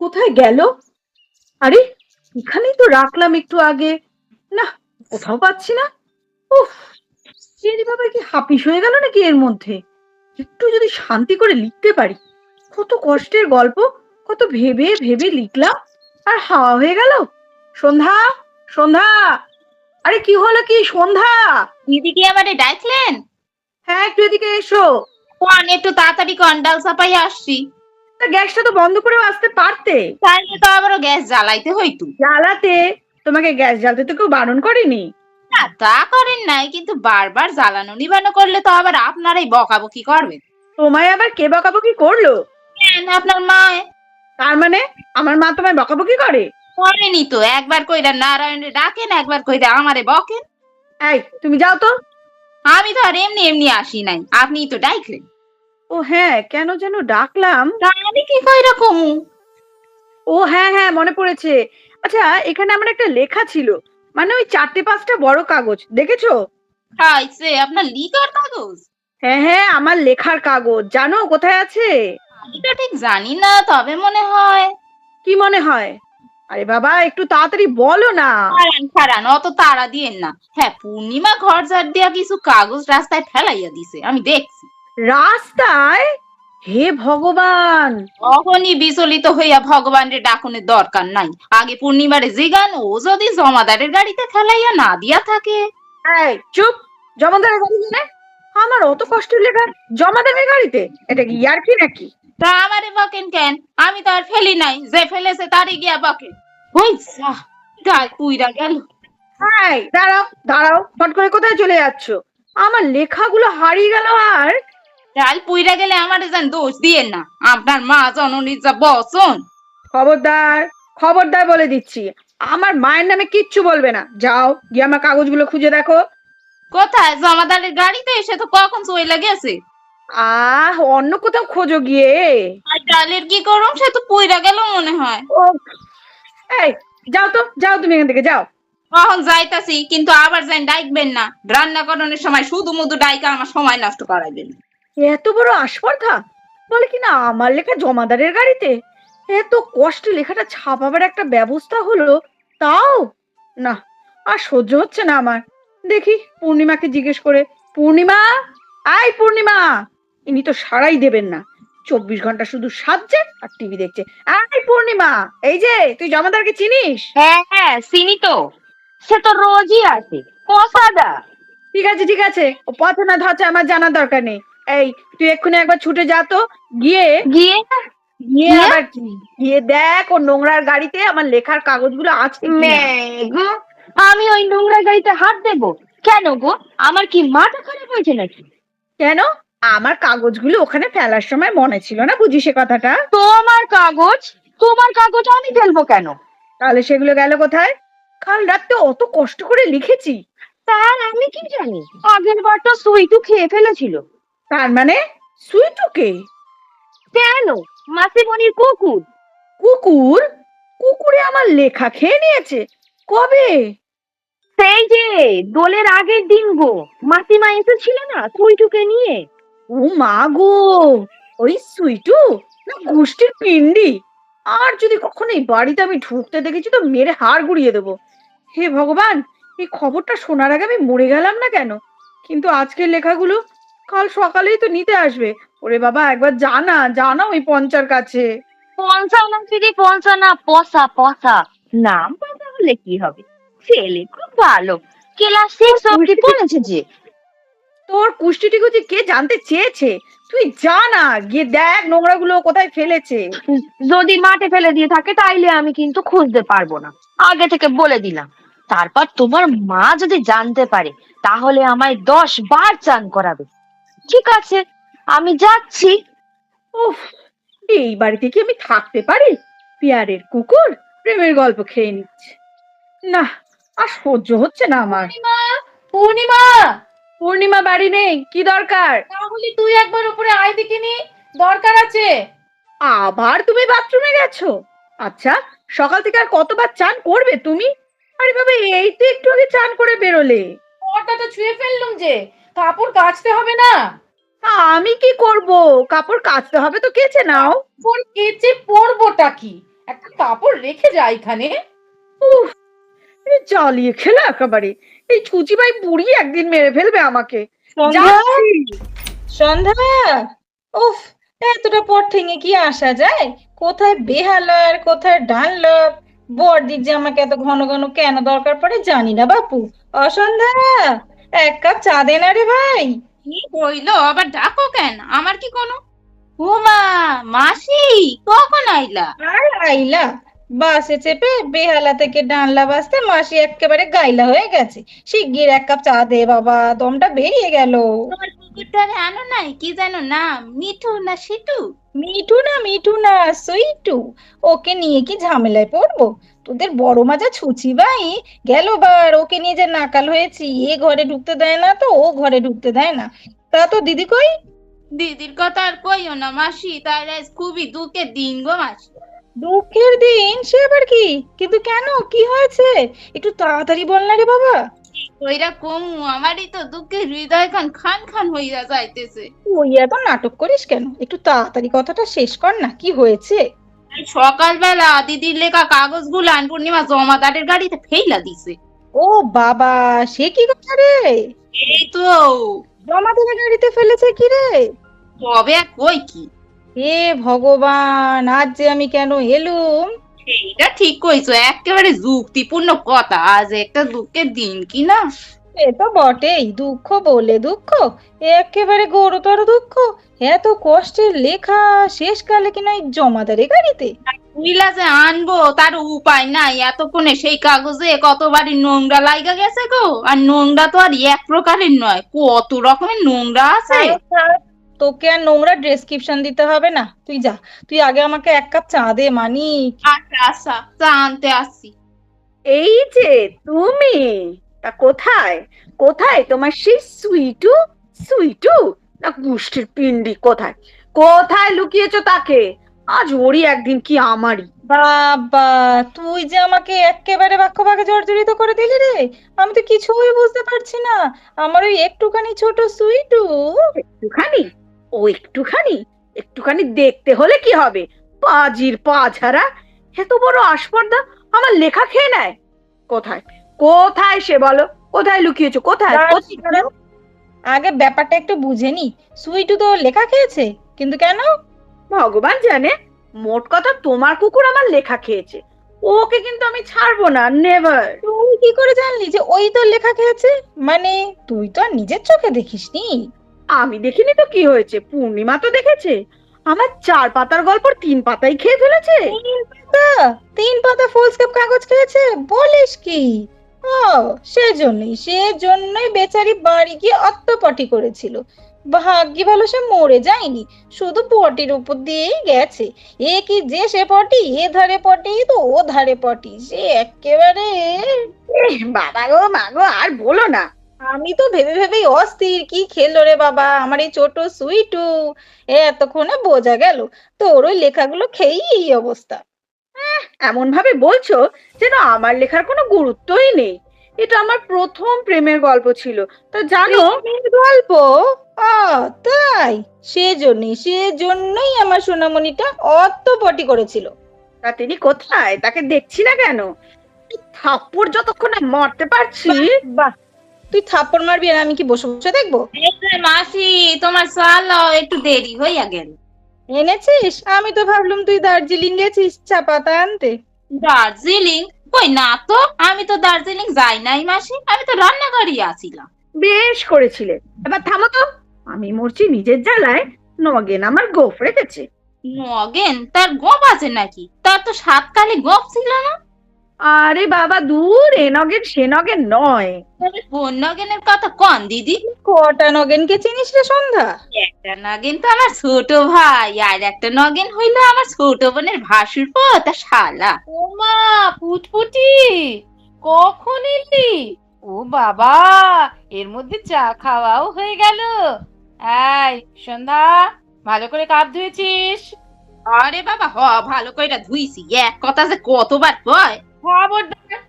কোথায় গেল? আরে, এখানেই তো রাখলাম একটু আগে। না, কোথাও পাচ্ছি না। উফ বাবা কি হাপিস হয়ে গেল নাকি এর মধ্যে? একটু যদি শান্তি করে লিখতে পারি। কত কষ্টের গল্প, কত ভেবে ভেবে লিখলাম। আর হাওয়া হয়ে গেল। সন্ধ্যা সন্ধ্যা! আরে, কি হলো কি সন্ধ্যা? দিদি ডাকলেন হ্যাঁ একটু এদিকে এসো। কোন একটু তাড়াতাড়ি কন ডাল চাপাই আসছি। তা গ্যাসটা তো বন্ধ করে আসতে পারতে। তাইলে তো আবারও গ্যাস জ্বালাইতে হইতো। জ্বালাতে? তোমাকে গ্যাস জ্বালতে তো কেউ বারণ করেনি? না তা করেন নাই কিন্তু বারবার জ্বালানো নিবানো করলে তো আবার আপনারাই বকাবকি করবেন। তোমায় আবার কে বকাবকি করল? কেন আপনার মা তার মানে আমার মা তোমায় বকাবকি করে? করেনি তো একবার কইরা নারায়ণে ডাকেন একবার কইরা আমারে বকেন। এই তুমি যাও তো। আমি তো আর এমনি এমনি আসি নাই। আপনিই তো ডাকলেন। ও হ্যাঁ কেন যেন ডাকলাম। আমি কি কইরা কমু? ও হ্যাঁ হ্যাঁ মনে পড়েছে। আচ্ছা এখানে আমার একটা লেখা ছিল। মানে ওই চারটে পাঁচটা বড় কাগজ দেখেছ? খাইছে আপনার লিকার কাগজ? হ্যাঁ হ্যাঁ আমার লেখার কাগজ। জানো কোথায় আছে? আমি তো ঠিক জানি না তবে মনে হয়। কি মনে হয়? আরে বাবা একটু তাড়াতাড়ি বলো না। খারান খারান অত তাড়া দিয়েন না। হ্যাঁ পূর্ণিমা ঘর ঝাড় দিয়া কিছু কাগজ রাস্তায় ফেলাইয়া দিছে আমি দেখছি। রাস্তায়? হে ভগবান! তখনই বিচলিত হইয়া ভগবানের ডাকনের দরকার নাই। আগে পূর্ণিমারে জিগান ও যদি জমাদারের গাড়িতে ফেলাইয়া না দিয়া থাকে। এই চুপ! জমাদারের গাড়ি মানে? আমার অত কষ্টের লেখা জমাদারের গাড়িতে? এটা কি ইয়ার্কি নাকি? তা আমারে বকেন কেন? আমি তো আর ফেলি নাই। যে ফেলেছে তারই গিয়া ওই যা গাল পুইরা গেল। হাই দাঁড়াও দাঁড়াও ফট করে কোথায় চলে যাচ্ছ? আমার লেখাগুলো হারিয়ে গেল আর। ডাল পুইরা গেলে আমারে যেন দোষ দিয়েন না। আপনার মা জননীর যা বসন খবরদার খবরদার বলে দিচ্ছি। আমার মায়ের নামে কিচ্ছু বলবে না। যাও গিয়ে আমার কাগজগুলো খুঁজে দেখো। কোথায়? জমাদারের গাড়িতে এসে তো কখন চইলা গেছে? আহ অন্য কোথাও খোঁজো গিয়ে। আর ডালের কি করুম সে তো পুইরা গেল মনে হয়। এই যাও তো যাও তুমি এখান থেকে যাও। কখন যাইতাছি কিন্তু আবার যাই ডাইকবেন না। রান্না করানোর সময় শুধু মুধু ডাইকা আমার সময় নষ্ট করাইবেন। এত বড় আস্পর্ধা? বলে কি না আমার লেখা জমাদারের গাড়িতে? এত কষ্টে লেখাটা ছাপাবার একটা ব্যবস্থা হলো তাও? না আর সহ্য হচ্ছে না আমার। দেখি পূর্ণিমাকে জিজ্ঞেস করে পূর্ণিমা? আই পূর্ণিমা! ইনি তো সারাই দেবেন না। চব্বিশ ঘণ্টা শুধু সাজছে আর টিভি দেখছে। আই পূর্ণিমা এই যে তুই জমাদারকে চিনিস? হ্যাঁ হ্যাঁ চিনি তো। সে তো রোজই আসে। কসাদা ঠিক আছে ঠিক আছে। ও পথে না ধরছে আমার জানার দরকার নেই। এই তুই এক্ষুনি একবার ছুটে যা তো। গিয়ে গিয়ে? গিয়ে গিয়ে? আবার কি? গিয়ে দেখ ও নোংরার গাড়িতে আমার লেখার কাগজগুলো আছে গো আমি ওই নোংরা গাড়িতে হাত দেবো। কেন গো? আমার কি মাথা খারাপ হয়েছে নাকি? কেন? আমার কাগজগুলো ওখানে ফেলার সময় মনে ছিল না বুঝি সে কথাটা? তোমার কাগজ? তোমার কাগজ আমি ফেলব কেন? তাহলে সেগুলো গেল কোথায়? কাল রাতে অত কষ্ট করে লিখেছি। তার আমি কি জানি? আগের বার তো সুইটু খেয়ে ফেলেছিল। তার মানে? সুইটুকে কেন? মাসিমণির কুকুর। কুকুর? কুকুরে আমার লেখা খেয়ে নিয়েছে। কবে? সেই যে দোলের আগের দিন গো। মাসিমা এসেছিল না সুইটুকে নিয়ে? ও মা গো ওই সুইটু? না গোষ্ঠীর পিন্ডি? আর যদি কখনো এই বাড়িতে আমি ঢুকতে দেখেছি তো মেরে হাড় গুড়িয়ে দেবো। হে ভগবান এই খবরটা শোনার আগে আমি মরে গেলাম না কেন? কিন্তু আজকের লেখাগুলো কাল সকালেই তো নিতে আসবে। ওরে বাবা একবার জানা জানা ওই পঞ্চার কাছে। পঞ্চা না দিদি পঞ্চা না পসা পসা। নাম পসা হলে কি হবে? ছেলে খুব ভালো। ক্লাস সিক্স অব্দি পড়েছে যে তোর কে জানতে চেয়েছে? তুই জানা গিয়ে দেখ নোংরাগুলো কোথায় ফেলেছে। যদি মাঠে ফেলে দিয়ে থাকে তাইলে আমি কিন্তু খুঁজতে পারব না। আগে থেকে বলে দিলাম। তারপর তোমার মা যদি জানতে পারে তাহলে আমায় দশ বার চান করাবে। ঠিক আছে আমি যাচ্ছি। উফ এই বাড়িতে কি আমি থাকতে পারি? পিয়ারের কুকুর প্রেমের গল্প খেয়ে নিচ্ছে। না আর সহ্য হচ্ছে না আমার। পূর্ণিমা পূর্ণিমা! বাড়ি নেই কি দরকার? তাহলে তুই একবার উপরে আয় দেখিনি দরকার আছে। আবার তুমি বাথরুমে গেছো? আচ্ছা সকাল থেকে আর কতবার চান করবে তুমি? আরে বাবা এই তো একটু আগে চান করে বেরোলে। পর্দা তো ছুঁয়ে ফেললুম যে কাপড় কাচতে হবে না। আমি কি করব? কাপড় কাচতে হবে তো কেচে নাও। কোন কেচে পরবোটা কি? একটা কাপড় রেখে যায় এখানে। উফ জ্বালিয়ে খেলো একেবারে। এই ছুচি ভাই বুড়ি একদিন মেরে ফেলবে আমাকে। সন্ধ্যা? উফ এতটা পর থেকে কি আসা যায়? কোথায় বেহালার কোথায় ডানলপ? বড়দির যে আমাকে এত ঘন ঘন কেন দরকার পড়ে জানি না বাপু। অসন্ধ্যা এক কাপ চা দে না রে ভাই। কি হইল? আবার ডাকো কেন? আমার কি কোনো? উমা মাসি কখন আইলা? আর আইলা। বাসে চেপে বেহালা থেকে ডানলা বাসতে মাসি একেবারে গাইলা হয়ে গেছে। শিগগির এক কাপ চা দে বাবা দমটা বেরিয়ে গেল। তোমার কুকুরটারে আনো নাই? কি জানো না মিঠু না সিটু? মিঠু না মিঠু না সুইটু। ওকে নিয়ে কি ঝামেলায় পড়ব? তোদের বড় মাজা ছুচি ভাই গেল বার ওকে নিয়ে যে নাকাল হয়েছি এ ঘরে ঢুকতে দেয় না তো ও ঘরে ঢুকতে দেয় না। তা তো দিদি কই? দিদির কথা আর কইও না মাসি তাই খুবই দুঃখের দিন গো মাসি। দুঃখের দিন সে আবার কি? কিন্তু কেন? কি হয়েছে? একটু তাড়াতাড়ি বল না রে বাবা। ওইরা কমু আমারই তো দুঃখের হৃদয় খান খান খান হইয়া যাইতেছে। ওই এত নাটক করিস কেন? একটু তাড়াতাড়ি কথাটা শেষ কর না কি হয়েছে? সকালবেলা দিদির লেখা কাগজ গুলান পূর্ণিমা জমাদারের গাড়িতে ফেইলা দিছে। ও বাবা সে কি কথা রে? এই তো। জমা দিলে গাড়িতে ফেলেছে কি রে? তবে কই কি? হে ভগবান আজ যে আমি কেন এলুম? সেইটা ঠিক কইছো একেবারে যুক্তিপূর্ণ কথা আজ একটা দুঃখের দিন কি না? এ তো বটেই দুঃখ বলে দুঃখ একেবারে গুরুতর দুঃখ এত কষ্টের লেখা শেষকালে কিনা এই জমাদারে গাড়িতে? বুইলা যে আনব তার উপায় নাই এতক্ষণে সেই কাগজে কতবারই নোংরা লাইগা গেছে গো আর নোংরা তো আর এক প্রকারের নয় কত রকমের নোংরা আছে? তোকে আর নোংরা ডেসক্রিপশন দিতে হবে না। তুই যা তুই আগে আমাকে এক কাপ চা দে মানিক আচ্ছা আচ্ছা চা আনতে আসছি। এই যে তুমি তা কোথায়? কোথায় তোমার সেই সুইটু? সুইটু? না গুষ্টির পিন্ডি কোথায়? কোথায় লুকিয়েছো তাকে? আজ ওরই একদিন কি আমারই। বাবা তুই যে আমাকে একেবারে বাক্য বাক্যে জর্জরিত করে দিলি রে। আমি তো কিছুই বুঝতে পারছি না। আমার ওই একটুখানি ছোট সুইটু। একটুখানি? ও একটুখানি একটুখানি দেখতে হলে কি হবে? পাজির পা ছাড়া। এত বড় আসপর্দা আমার লেখা খেয়ে নেয়। কোথায়? কোথায় সে বলো? কোথায় লুকিয়েছো? কোথায়। আগে ব্যাপারটা একটু বুঝে নি। সুইটু তো লেখা খেয়েছে কিন্তু কেন? ভগবান জানে মোট কথা তোমার কুকুর আমার লেখা খেয়েছে। ওকে কিন্তু আমি ছাড়বো না নেভার তুই কি করে জানলি যে ওই তোর লেখা খেয়েছে? মানে তুই তো আর নিজের চোখে দেখিসনি। আমি দেখিনি তো কি হয়েছে? পূর্ণিমা তো দেখেছে। আমার চার পাতার গল্প তিন পাতাই খেয়ে ফেলেছে। তিন পাতা তিন পাতা ফুলস্কেপ কাগজ খেয়েছে? বলিস কি? ও সেজন্যই সেজন্যই বেচারি বাড়ি গিয়ে অত্তপটি করেছিল। ভাগ্যি ভালো সে মরে যায়নি। শুধু পটির উপর দিয়েই গেছে। এ কি যে সে পটি এ ধারে পটি তো ও ধারে পটি সে একেবারে বাবা গো মা গো আর বলো না। আমি তো ভেবে ভেবেই অস্থির কি খেললো রে বাবা? আমার এই ছোট সুইটু। এতক্ষণে বোঝা গেল তোর ওই লেখাগুলো খেয়েই এই অবস্থা। এমন ভাবে বলছো যেন আমার লেখার কোনো গুরুত্বই নেই। এটা আমার প্রথম প্রেমের গল্প ছিল। তো জানো? গল্প? তাই। সেজন্যই সেজন্যই আমার সোনামণিটা অত পটি করেছিল। তা তিনি কোথায়? তাকে দেখছি না কেন? থাপ্পড় যতক্ষণ মারতে পারছি? বাহ। তুই থাপ্পড় মারবি আর আমি কি বসে বসে দেখব? এই মাসি তোমার চাল একটু দেরি হইয়া গেল। এনেছিস? আমি তো ভাবলাম তুই দার্জিলিং গেছিস চা পাতা আনতে। দার্জিলিং? কই না তো আমি তো দার্জিলিং যাই নাই মাসি আমি তো রান্নাঘরই আছিলাম। বেশ করেছিলে। এবার থামো তো। আমি মরছি নিজের জ্বালায় নগেন আমার গোফ রেখেছে। নগেন তার গপ আছে নাকি? তার তো সাতকালে গপ ছিল না? আরে বাবা দূর এ নগেন সে নগেন নয়। কোন নগেনের কথা কন দিদি? কটা নগেনকে চিনিস রে সন্ধ্যা? একটা নগেন তো আমার ছোট ভাই আর একটা নগেন হইল আমার ছোট বোনের ভাসুর পো তা শালা। ওমা পুটপুটি কখন এলি? ও বাবা এর মধ্যে চা খাওয়াও হয়ে গেল। এই সন্ধ্যা ভালো করে কাপ ধুয়েছিস? আরে বাবা হ ভালো কইরা ধুইছি এক কথা যে কতবার কয়? খবরদার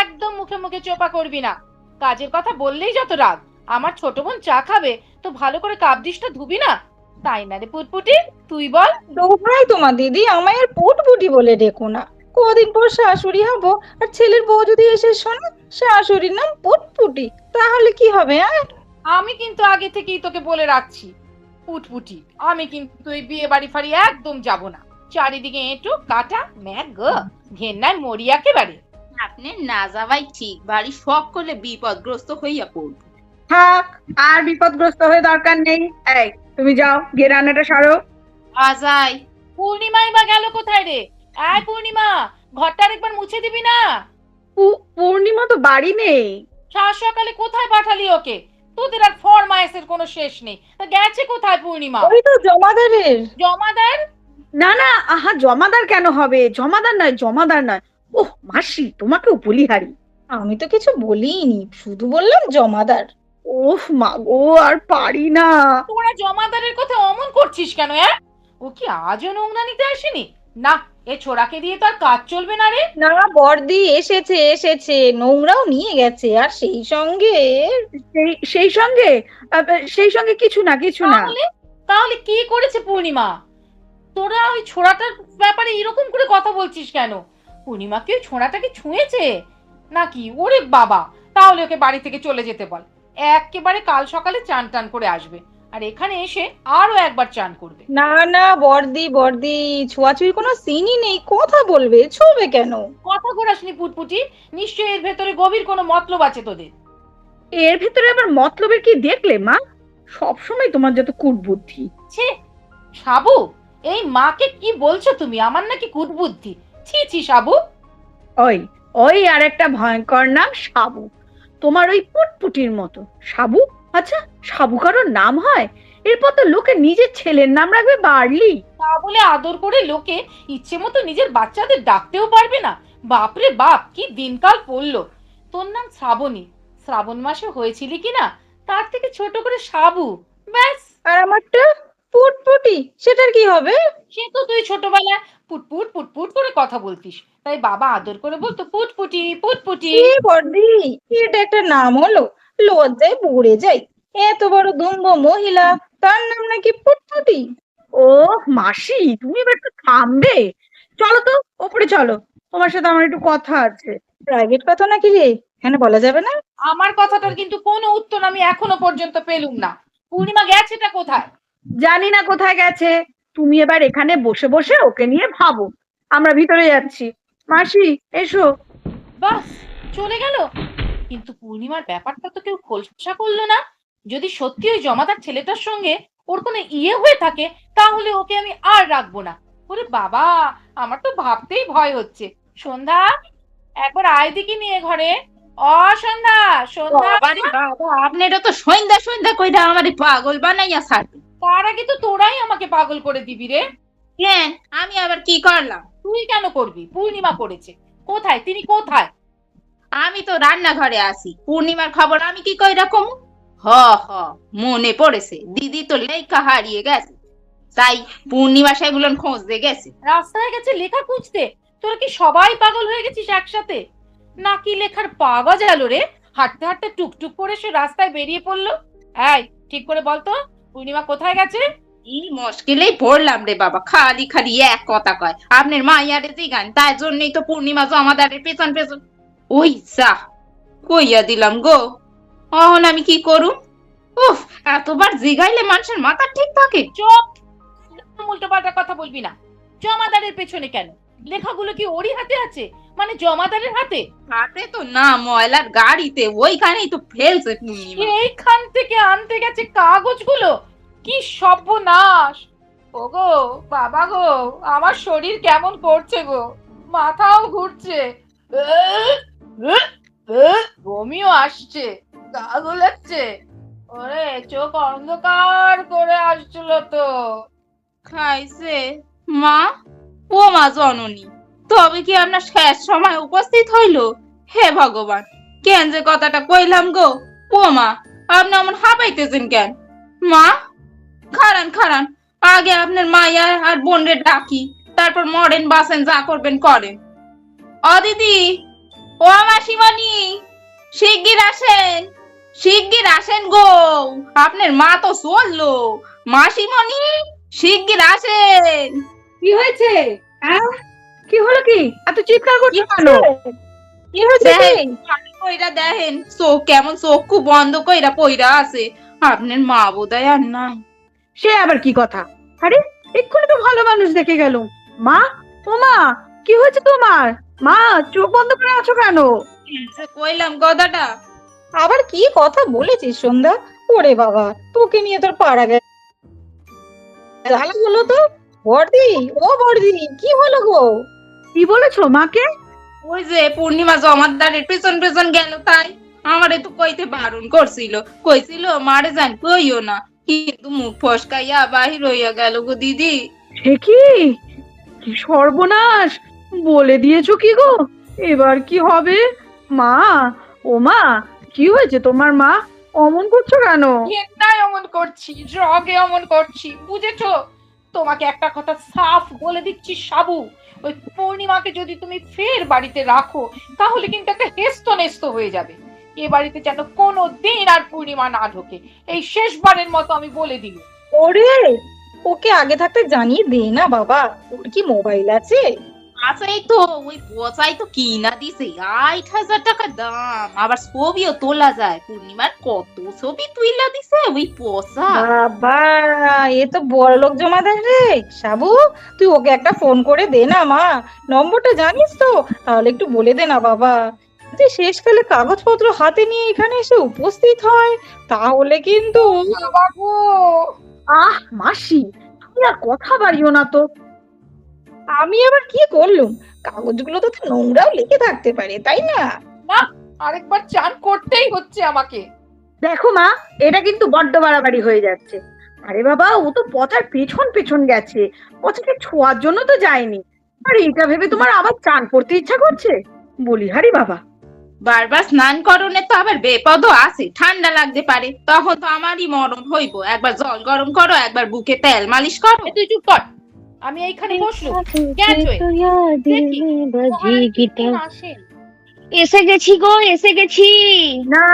একদম মুখে মুখে চোপা করবি না। কাজের কথা বললেই যত রাগ। আমার ছোট বোন চা খাবে তো ভালো করে কাপ ডিশটা ধুবি না? তাই না রে পুটপুটি? তুই বল। দোহাই তোমার দিদি আমায় আর পুটপুটি বলে ডেকো না। কদিন পর শাশুড়ি হব আর ছেলের বউ যদি এসে শোনে শাশুড়ির নাম পুটপুটি। তাহলে কি হবে হ্যাঁ? আমি কিন্তু আগে থেকেই তোকে বলে রাখছি পুটপুটি। আমি কিন্তু এই বিয়ে বাড়ি ফাড়ি একদম যাব না। চারিদিকে এঁটো কাটা ম্যাগ। গ ঘেন্নায় মরি একেবারে আপনি না যাওয়াই ঠিক। বাড়ি শখ করলে বিপদগ্রস্ত হইয়া পড়ব। থাক আর বিপদগ্রস্ত হয়ে দরকার নেই। এই তুমি যাও গিয়ে রান্নাটা সারো। আজাই পূর্ণিমাই বা গেল কোথায় রে? আয় পূর্ণিমা ঘরটা একবার মুছে দিবি না? পূর্ণিমা তো বাড়ি নেই। সাত সকালে কোথায় পাঠালি ওকে? তোদের আর ফরমায়েসের কোনো শেষ নেই। তা গেছে কোথায় পূর্ণিমা? ওই তো জমাদারের। জমাদার? না না আহা জমাদার কেন হবে? জমাদার নয় জমাদার নয়। ওহ মাসি তোমাকেও বলিহারি আমি তো কিছু বলিনি শুধু বললাম জমাদার। ওহ মা গো আর পারি না। তোরা জমাদারের কথা অমন করছিস কেন হ্যাঁ ও কি আজও নোংরা নিতে আসেনি? না এ ছোড়াকে দিয়ে তো আর কাজ চলবে না রে। না বর্দি এসেছে এসেছে নোংরাও নিয়ে গেছে আর সেই সঙ্গে সেই সেই সঙ্গে? সেই সঙ্গে কিছু না কিছু না। তাহলে কি করেছে পূর্ণিমা? তোরা ওই ছোড়াটার ব্যাপারে এরকম করে কথা বলছিস কেন? পূর্ণিমা কি ওই ছোড়াটাকে ছুঁয়েছে? নাকি? ওরে বাবা! তাহলে ওকে বাড়ি থেকে চলে যেতে বল। একেবারে কাল সকালে চান টান করে আসবে। আর এখানে এসে আরও একবার চান করবে। না না বর্দি বর্দি ছোঁয়াছুঁয়ির কোনো সিনই নেই। কথা বলবে ছুবে কেন? কথা ঘোরাসনি পুটপুটি। নিশ্চয়ই এর ভেতরে গভীর কোনো মতলব আছে তোদের। এর ভেতরে আবার মতলবের কি দেখলে মা? সবসময় তোমার যত কুটবুদ্ধি। ছে সাবু! এই মাকে কি বলছো তুমি? আমার নাকি কুটবুদ্ধি। ছি ছি সাবু। ওই ওই আর একটা ভয়ঙ্কর নাম সাবু। তোমার ওই পুটপুটির মতো। সাবু? আচ্ছা সাবু কারোর নাম হয়? এরপর তো লোকে নিজের ছেলের নাম রাখবে বার্লি। তা বলে আদর করে লোকে ইচ্ছে মতো নিজের বাচ্চাদের ডাকতেও পারবে না। বাপরে বাপ কি দিনকাল পড়ল। তোর নাম শ্রাবণী। শ্রাবণ মাসে হয়েছিলি কিনা? তার থেকে ছোট করে সাবু। ব্যাস। আর আমারটা? পুটপুটি সেটার কি হবে? সে তো তুই ছোটবেলায় পুটপুট পুটপুট করে কথা বলতিস। তাই বাবা আদর করে বলতো পুটপুটি পুটপুটি এ বর্দি এটা একটা নাম হলো লজ্জায় পড়ে যাই। এত বড় দুম্ব মহিলা তার নাম নাকি পুটপুটি ও মাসি তুমি এবার একটু থামবে। চলো তো ওপরে চলো। তোমার সাথে আমার একটু কথা আছে। প্রাইভেট কথা নাকি রে? এখানে বলা যাবে না? আমার কথাটার কিন্তু কোনো উত্তর আমি এখনও পর্যন্ত পেলুম না। পূর্ণিমা গেছেটা কোথায়? জানি না কোথায় গেছে। তুমি এবার এখানে বসে বসে ওকে নিয়ে ভাবো। আমরা ভিতরে যাচ্ছি। মাসি, এসো। বাস চলে গেল। কিন্তু পূর্ণিমার ব্যাপারটা তো কেউ খোলসা করল না। যদি সত্যি ওই জমাদার ছেলেটার সঙ্গে ওর কোনো ইয়ে হয়ে থাকে, তাহলে ওকে আমি আর রাখব না। ওরে বাবা, আমার তো ভাবতেই ভয় হচ্ছে। সন্ধ্যা, একবার আয় দিকে নিয়ে ঘরে। অ সন্ধ্যা সন্ধ্যা। বাবারে বাবা আপনারা তো সন্ধ্যা সন্ধ্যা কইরা আমারে পাগল বানাইয়া ছাড়বে তার আগে তো তোরাই আমাকে পাগল করে দিবি রে। কেন আমি আবার কি করলাম? তুই কেন করবি? পূর্ণিমা করেছে কোথায়? তিনি কোথায়? আমি তো রান্নাঘরে আছি। পূর্ণিমার খবর আমি কি কইরা কমু? হ হ মনে পড়েছে। দিদি তো লেখা হারিয়ে গেছে। তাই পূর্ণিমা সেগুলো খোঁজতে গেছে। রাস্তায় গেছে লেখা খুঁজতে। তোরা কি সবাই পাগল হয়ে গেছিস একসাথে? নাকি লেখার পাওয়া গেল রে? হাঁটতে হাঁটতে টুকটুক করে সে রাস্তায় বেরিয়ে পড়ল। এই ঠিক করে বলতো পূর্ণিমা কোথায় গেছে? এই মুশকিলেই পড়লাম রে বাবা খালি খালি এক কথা কয় আপনার মাইয়ারে জিগান তাই জন্যই তো পূর্ণিমা জমাদারের পেছন পেছন। ওই যা কইয়া দিলাম গো অহন আমি কি করুম? উফ এতবার জিগাইলে মানুষের মাথা ঠিক থাকে। চুপ উল্টো পাল্টা কথা বলবি না। জমাদারের পেছনে কেন? লেখাগুলো কি ওরই হাতে আছে? মানে জমাদারের হাতে? হাতে তো না ময়লার গাড়িতে ওইখানেই তো ফেলছে এইখান থেকে আনতে গেছে কাগজগুলো? কি সর্বনাশ! ওগো বাবা গো আমার শরীর কেমন করছে গো? মাথাও ঘুরছে। বমিও আসছে গা গুলাচ্ছে ওরে চোখ অন্ধকার করে আসছিল তো। খাইছে। মা? ও মা জননী, তবে কি আপনার শেষ সময় উপস্থিত হইল? হে ভগবান, কেন যে কথাটা কইলাম গো? ও মা, আপনি এমন হাঁপাইতেছেন কেন? মা? খারান খারান, আগে আপনার মাইয়া আর বোনরে ডাকি, তারপর মরেন বাসেন যা করবেন করেন। অ দিদি ও মাসিমানি শিগগির আসেন শিগগির আসেন গো। আপনার মা তো চলল। মাসিমণি, শিগগির আসেন। কি হয়েছে? হ্যাঁ? কি হলো কি? এত চিৎকার করছ কেন? কি হয়েছে কইরা দেখেন চোখ কেমন চোখ বন্ধ কইরা পইরা আছে। আপনার মা বোধহয় আর নাই। সে আবার কি কথা? আরে এক্ষুনি তো ভালো মানুষ দেখে গেল। মা? ও মা কি হয়েছে তোমার? মা চোখ বন্ধ করে আছো কেন? কইলাম গদাটা আবার কি কথা বলেছিস সন্ধ্যা? ওরে বাবা তোকে নিয়ে তোর পাড়া গেছে ভালো হলো তো? বর্দি ও বর্দি কি হলো গো? কি বলেছ মাকে? ওই যে পূর্ণিমা জমাদারের পেছন পেছন গেল তাই। আমারে তো কইতে বারণ করছিল। কইছিল মারে জান কইও না। কিন্তু মুখ ফসকাইয়া বাহির হইয়া গেল গো দিদি। সে কি? কি সর্বনাশ! বলে দিয়েছ কি গো? এবার কি হবে? মা ও মা কি হয়েছে তোমার মা? অমন করছ কেন? অমন করছি জগে অমন করছি বুঝেছ? তোমাকে একটা কথা সাফ বলে দিচ্ছি, সাবু। ওই পূর্ণিমাকে যদি তুমি ফের বাড়িতে রাখো, তাহলে কিন্তু একটা হেস্ত নেস্ত হয়ে যাবে। এ বাড়িতে যেন কোনো দিন আর পূর্ণিমা না ঢোকে। এই শেষবারের মতো আমি বলে দিল ওরে, ওকে আগে থাকতে জানিয়ে দে না বাবা। ওর কি মোবাইল আছে? আছেই তো ওই পচাই তো কিনা দিছে। আট হাজার টাকা দাম। আবার ছবিও তোলা যায়। পূর্ণিমার কত ছবি তুইলা দিছে ওই পচা বাবা এ তো বড় লোক জমাদার রে। সাবু তুই ওকে একটা ফোন করে দে না মা। নম্বরটা জানিস তো? তাহলে একটু বলে দে না বাবা। যে শেষকালে কাগজপত্র হাতে নিয়ে এখানে এসে উপস্থিত হয় তাহলে কিন্তু আহ মাসি তুমি আর কথা বাড়িও না তো। আমি আবার কি করলুম? কাগজগুলো তো নোংরাও লিখে থাকতে পারে তাই না? আরেকবার চান করতেই হচ্ছে আমাকে। দেখো মা এটা কিন্তু বড্ড বাড়াবাড়ি হয়ে যাচ্ছে। আরে বাবা ও তো পচার পেছন পেছন গেছে। পচাকে ছোঁয়ার জন্য তো যায়নি। আর এটা ভেবে তোমার আবার চান করতে ইচ্ছা করছে? বলি হারি বাবা। বারবার স্নান করনে তো আবার বেপদও আছে। ঠান্ডা লাগতে পারে। তখন তো আমারই মরণ হইব। একবার জল গরম করো একবার বুকে তেল মালিশ করো। তুই চুপ কর। আমি এইখানে আসেন? এসে গেছি গো এসে গেছি। না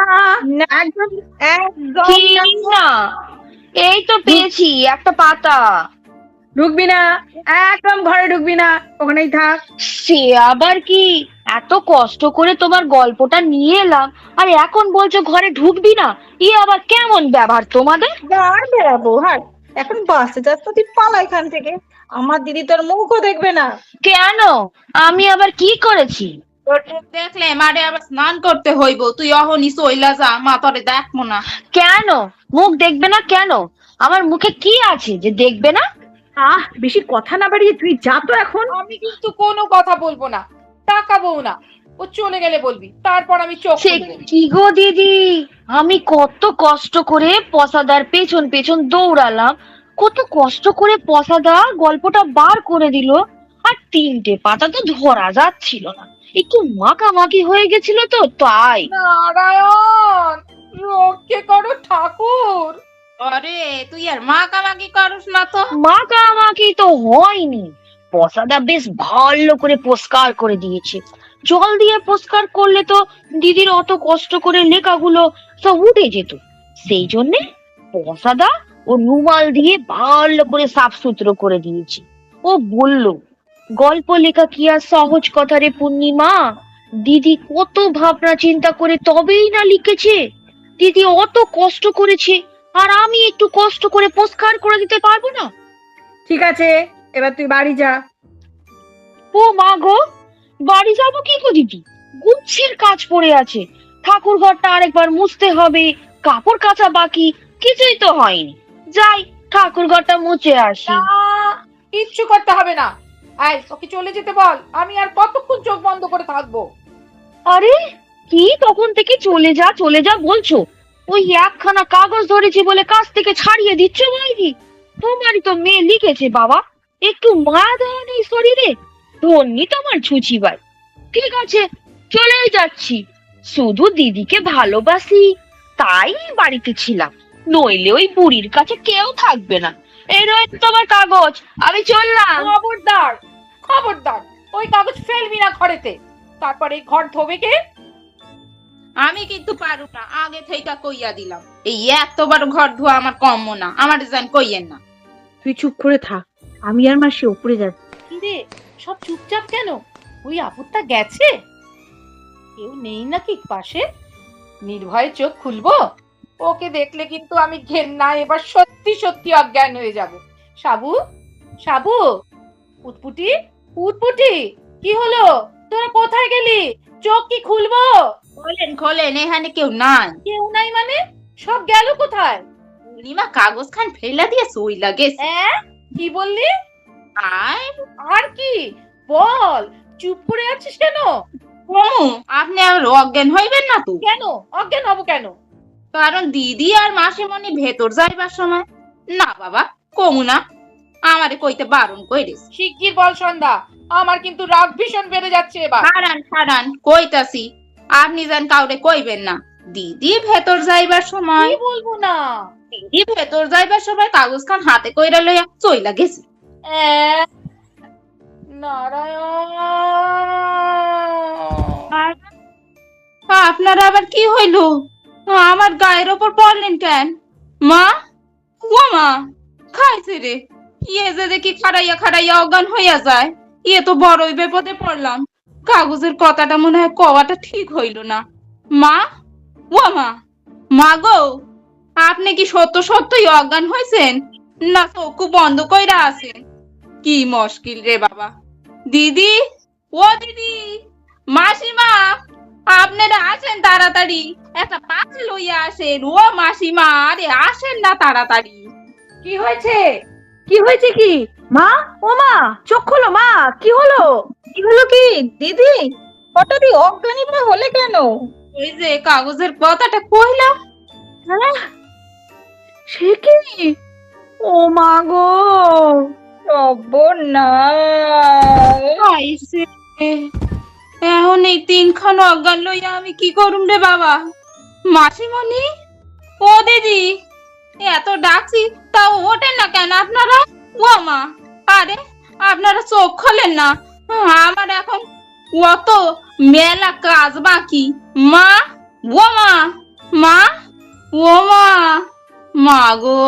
না একদম একদম না। এই তো পেয়েছি একটা পাতা। ঢুকবি না। একদম ঘরে ঢুকবি না। ওখানেই থাক। সে আবার কি? এত কষ্ট করে তোমার গল্পটা নিয়ে এলাম আর এখন বলছো ঘরে ঢুকবি না? ই আবার কেমন ব্যবহার তোমাদের? হাট এখন বাসে যাস তো তুই পালা এখান থেকে। আমার দিদি তোর মুখও দেখবে না। কেন? আমি আবার কি করেছি? তোর মুখ দেখলে মারে আবার স্নান করতে হইব। তুই অহনি চইলা যা মা তোরে দেখব না। কেন? মুখ দেখবে না কেন? আমার মুখে কি আছে যে দেখবে না? আহ বেশি কথা না বাড়িয়ে তুই যা তো এখন। আমি কিন্তু কোনো কথা বলব না। তাকাবো না। ও চলে গেলে বলবি তারপর আমি চোখ কি গো দিদি? আমি কত কষ্ট করে পসাদার পেছন পেছন দৌড়ালাম কত কষ্ট করে পসাদা গল্পটা বার করে দিল আর তিনটে পাতা তো ধরা যাচ্ছিল না। একটু মাখামাখি হয়ে গেছিল তো তাই। নারায়ণ রক্ষে করো ঠাকুর? আরে তুই আর মা কামাকি করস না তো। মাখামাখি তো হয়নি। পসাদা বেশ ভালো করে পরিষ্কার করে দিয়েছে। জল দিয়ে পরিষ্কার করলে তো দিদির অত কষ্ট করে লেখাগুলো সব উঠে যেত। সেই জন্যে পসাদা ও রুমাল দিয়ে ভালো করে সাফ সুতরো করে দিয়েছে। ও বলল গল্প লেখা কি আর সহজ কথা রে পূর্ণিমা? দিদি কত ভাবনা চিন্তা করে তবেই না লিখেছে। দিদি অত কষ্ট করেছে আর আমি একটু কষ্ট করে পরিষ্কার করে দিতে পারব না? ঠিক আছে এবার তুই বাড়ি যা। ও মা গো বাড়ি যাব কি দিদি? গুচ্ছের কাজ পড়ে আছে। ঠাকুর ঘরটা আরেকবার মুছতে হবে কাপড় কাচা বাকি কিছুই তো হয়নি। যাই ঠাকুর ঘরটা মুছে আসি। কিচ্ছু করতে হবে না। আয় ওকে চলে যেতে বল। আমি আর কতক্ষণ চোখ বন্ধ করে থাকব? আরে কি তখন থেকে চলে যা চলে যা বলছো? ওই একখানা কাগজ ধরেছি বলে কাছ থেকে ছাড়িয়ে দিচ্ছ নাকি তোমারই তো মেয়ে লিখেছে বাবা। একটু মায়া দেওয়া নেই শরীরে। ধন্যি তোমার ছুচি ভাই ঠিক আছে চলেই যাচ্ছি। শুধু দিদিকে ভালোবাসি তাই বাড়িতে ছিলাম। নইলে ওই বুড়ির কাছে কেউ থাকবে না। এই রয়েছে তোমার কাগজ আমি চললাম। খবরদার খবরদার ওই কাগজ ফেলবি না ঘরেতে। তারপরে এই ঘর ধোবে কে? আমি কিন্তু পারু না আগে থেকে কইয়া দিলাম। এই এতবার ঘর ধোয়া আমার কম না আমার ডিজাইন কইয়েন না। তুই চুপ করে থাক আমি আর মাসি উপরে যাচ্ছি। কিরে সব চুপচাপ কেন? ওই আপুরটা গেছে? কেউ নেই নাকি পাশে? নির্ভয়ে চোখ খুলবো? ওকে দেখলে কিন্তু আমি ঘেন্না এবার সত্যি সত্যি অজ্ঞান হয়ে যাব। সাবু? সাবু? উটপুটি? উটপুটি কি হলো? তোরা কোথায় গেলি? চোখ কি খুলবো? খোলেন খোলেন এখানে কেউ নাই। কেউ নাই মানে? সব গেল কোথায়? পূর্ণিমা কাগজ খান ফেলা দিয়ে সই লাগে হ্যাঁ কি বললি? আর কি? বল চুপ করে আছিস কেন? আপনি আর অজ্ঞান হইবেন না তো? কেন? অজ্ঞান হব কেন? কারণ দিদি আর মাসিমণি ভেতর যাইবার সময়। না বাবা কমু না। আমারে কইতে বারণ কইরিস শিগগির বল সন্ধ্যা আমার কিন্তু রাগ ভীষণ বেড়ে যাচ্ছে এবার। খারান খারান কইতাছি। আপনি যান কাউরে কইবেন না। দিদি ভেতর যাইবার সময় কি বলব না? দিদি ভেতর যাইবার সময় কাগজ খান হাতে কইরা লইয়া চইলা গেছে। এ, নারায়ণ আপনার আবার কি হইল? আমার গায়ের ওপর পড়লেন কেন? মা? ও মা খাইছে রে। ইয়ে যে দেখি খাড়াইয়া খাড়াইয়া অজ্ঞান হইয়া যায়। ইয়ে তো বড়ই বিপদে পড়লাম। কাগজের কথাটা মনে হয় কওয়াটা ঠিক হইল না। মা? ও মা। মা গো আপনি কি সত্য সত্যই অজ্ঞান হয়েছেন না চক্ষু বন্ধ কইরা আছেন। কি মুশকিল রে বাবা। দিদি ও দিদি মাসিমা আপনারা আসেন তাড়াতাড়ি। একটা পাখি লইয়া আসেন ও মাসিমা আরে আসেন না তাড়াতাড়ি। কি হয়েছে? কি হয়েছে কি? মা? ও মা চোখ খোলো মা কি হলো? কি হলো কি? দিদি হঠাৎই অজ্ঞানী বা হলে কেন? ওই যে কাগজের কথাটা কইলাম হ্যাঁ? সে কি? ও মা গো। এখন এই তিনখান অজ্ঞান লইয়া আমি কি করুম রে বাবা? মাসিমণি? ও দিদি, এত ডাকছি, তাও ওঠেন না কেন আপনারা? ও মা, আরে, আপনারা চোখ খোলেন না। আমার এখন অত মেলা কাজ বাকি। মা, ও মা মা, ও মা মা গো।